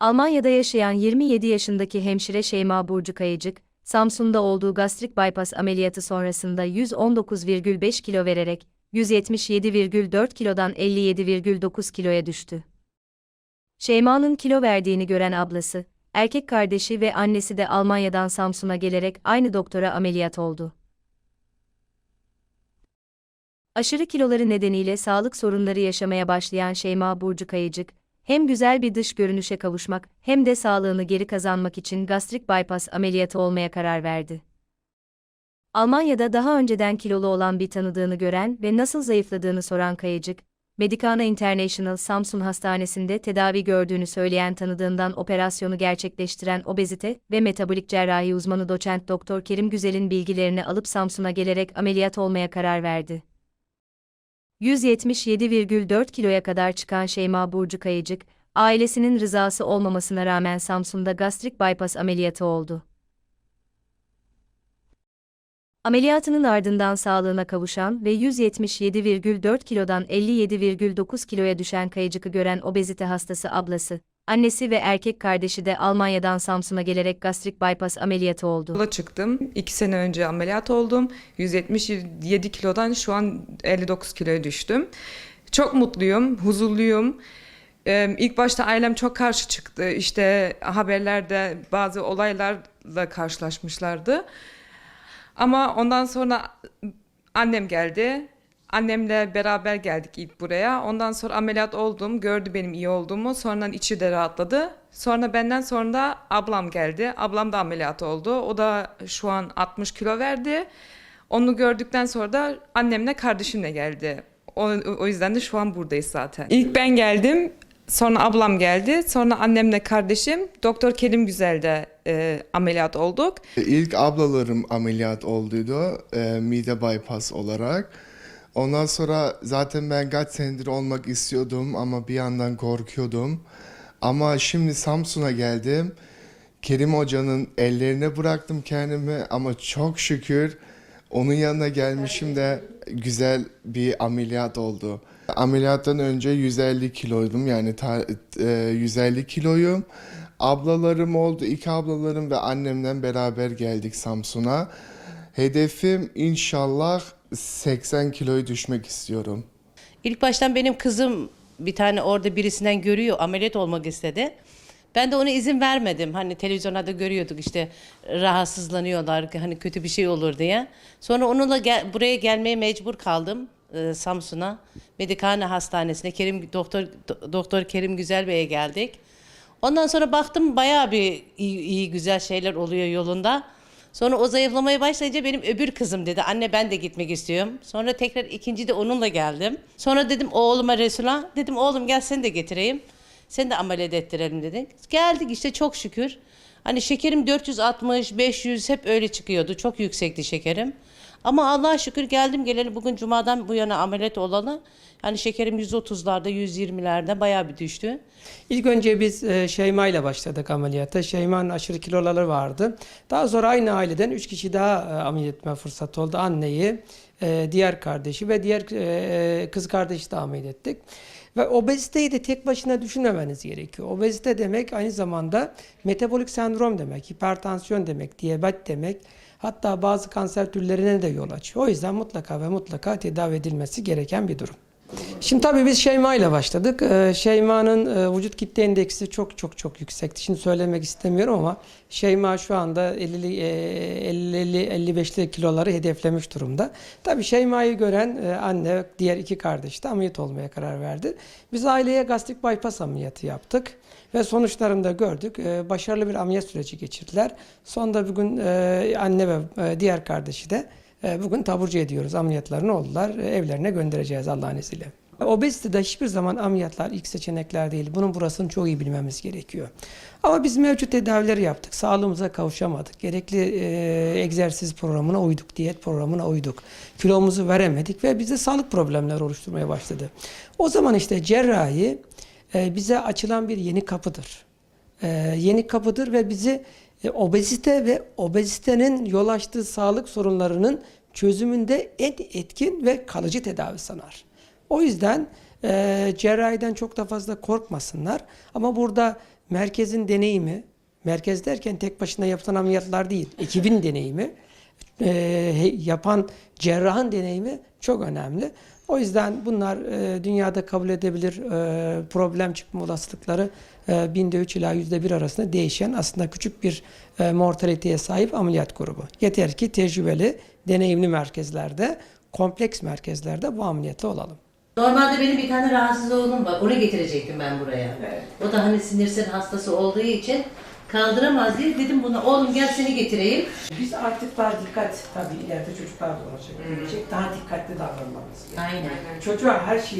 Almanya'da yaşayan 27 yaşındaki hemşire Şeyma Burcu Kayıcık, Samsun'da olduğu gastrik bypass ameliyatı sonrasında 119,5 kilo vererek 177,4 kilodan 57,9 kiloya düştü. Şeyma'nın kilo verdiğini gören ablası, erkek kardeşi ve annesi de Almanya'dan Samsun'a gelerek aynı doktora ameliyat oldu. Aşırı kiloları nedeniyle sağlık sorunları yaşamaya başlayan Şeyma Burcu Kayıcık, hem güzel bir dış görünüşe kavuşmak hem de sağlığını geri kazanmak için gastrik bypass ameliyatı olmaya karar verdi. Almanya'da daha önceden kilolu olan bir tanıdığını gören ve nasıl zayıfladığını soran Kayıcık, Medicana International Samsun Hastanesi'nde tedavi gördüğünü söyleyen tanıdığından operasyonu gerçekleştiren obezite ve metabolik cerrahi uzmanı doçent Doktor Kerim Güzel'in bilgilerini alıp Samsun'a gelerek ameliyat olmaya karar verdi. 177,4 kiloya kadar çıkan Şeyma Burcu Kayıcık, ailesinin rızası olmamasına rağmen Samsun'da gastrik bypass ameliyatı oldu. Ameliyatının ardından sağlığına kavuşan ve 177,4 kilodan 57,9 kiloya düşen Kayıcık'ı gören obezite hastası ablası, annesi ve erkek kardeşi de Almanya'dan Samsun'a gelerek gastrik bypass ameliyatı oldu. Yola çıktım. 2 sene önce ameliyat oldum. 177 kilodan şu an 59 kiloya düştüm. Çok mutluyum, huzurluyum. Ee, İlk başta ailem çok karşı çıktı. İşte haberlerde bazı olaylarla karşılaşmışlardı. Ama ondan sonra annem geldi. Annemle beraber geldik ilk buraya. Ondan sonra ameliyat oldum. Gördü benim iyi olduğumu. Sonradan içi de rahatladı. Sonra benden sonra da ablam geldi. Ablam da ameliyat oldu. O da şu an 60 kilo verdi. Onu gördükten sonra da annemle kardeşimle geldi. O, o yüzden de şu an buradayız zaten. İlk ben geldim. Sonra ablam geldi. Sonra annemle kardeşim Doktor Kerim Güzel'de e, ameliyat olduk. İlk ablalarım ameliyat olduydu e, mide bypass olarak. Ondan sonra zaten ben kaç senedir olmak istiyordum ama bir yandan korkuyordum. Ama şimdi Samsun'a geldim. Kerim Hoca'nın ellerine bıraktım kendimi ama çok şükür onun yanına gelmişim de güzel bir ameliyat oldu. Ameliyattan önce 150 kiloydum yani ta- e, 150 kiloyum. Ablalarım oldu, iki ablalarım ve annemden beraber geldik Samsun'a. Hedefim inşallah 80 kiloyu düşmek istiyorum. İlk baştan benim kızım bir tane orada birisinden görüyor ameliyat olmak istedi. Ben de ona izin vermedim. Hani televizyonda görüyorduk işte rahatsızlanıyorlar hani kötü bir şey olur diye. Sonra onunla gel- buraya gelmeye mecbur kaldım e, Samsun'a. Medikane Hastanesi'ne Kerim Doktor Do- Doktor Kerim Güzel Bey'e geldik. Ondan sonra baktım bayağı bir iyi, iyi güzel şeyler oluyor yolunda. Sonra o zayıflamaya başlayınca benim öbür kızım dedi. Anne ben de gitmek istiyorum. Sonra tekrar ikinci de onunla geldim. Sonra dedim oğluma Resul'a. Dedim oğlum gel seni de getireyim. Seni de ameliyat ettirelim dedik. Geldik işte çok şükür. Hani şekerim 460, 500 hep öyle çıkıyordu. Çok yüksekti şekerim. Ama Allah'a şükür geldim geleli bugün cumadan bu yana ameliyat olalı. Hani şekerim 130'larda, 120'lerde bayağı bir düştü. İlk önce biz e, Şeyma ile başladık ameliyata. Şeyma'nın aşırı kiloları vardı. Daha sonra aynı aileden 3 kişi daha e, ameliyat etme fırsatı oldu. Anneyi, e, diğer kardeşi ve diğer kız kardeşi de ameliyat ettik. Ve obeziteyi de tek başına düşünmemeniz gerekiyor. Obezite demek aynı zamanda metabolik sendrom demek, hipertansiyon demek, diyabet demek. Hatta bazı kanser türlerine de yol açıyor. O yüzden mutlaka ve mutlaka tedavi edilmesi gereken bir durum. Şimdi tabii biz Şeyma ile başladık. Ee, Şeyma'nın e, vücut kitle indeksi çok çok çok yüksekti. Şimdi söylemek istemiyorum ama Şeyma şu anda 50 e, 50 55'li kiloları hedeflemiş durumda. Tabii Şeyma'yı gören e, anne, diğer iki kardeş de ameliyat olmaya karar verdi. Biz aileye gastrik bypass ameliyatı yaptık ve sonuçlarını da gördük. Ee, Başarılı bir ameliyat süreci geçirdiler. Sonunda bugün e, anne ve e, diğer kardeşi de e, bugün taburcu ediyoruz. Ameliyatlarını oldular. E, Evlerine göndereceğiz Allah'ın izniyle. Obezitede hiçbir zaman ameliyatlar ilk seçenekler değil. Bunun burasını çok iyi bilmemiz gerekiyor. Ama biz mevcut tedavileri yaptık. Sağlığımıza kavuşamadık. Gerekli e, egzersiz programına uyduk, diyet programına uyduk. Kilomuzu veremedik ve bize sağlık problemleri oluşturmaya başladı. O zaman işte cerrahi e, bize açılan bir yeni kapıdır. E, yeni kapıdır ve bizi e, obezite ve obezitenin yol açtığı sağlık sorunlarının çözümünde en etkin ve kalıcı tedavi sanar. O yüzden e, cerrahiden çok da fazla korkmasınlar. Ama burada merkezin deneyimi, merkez derken tek başına yapılan ameliyatlar değil, ekibin deneyimi, e, yapan cerrahın deneyimi çok önemli. O yüzden bunlar e, dünyada kabul edebilir e, problem çıkma olasılıkları e, binde 3 ila yüzde bir arasında değişen aslında küçük bir e, mortaliteye sahip ameliyat grubu. Yeter ki tecrübeli, deneyimli merkezlerde, kompleks merkezlerde bu ameliyatla olalım. Normalde benim bir tane rahatsız oğlum var. Onu getirecektim ben buraya. O da hani sinirsel hastası olduğu için kaldıramaz diye dedim buna oğlum gel seni getireyim. Biz artık daha dikkat tabii ileride çocuklar da olacak. Daha dikkatli davranmamız Aynen. Çocuğa her şeyi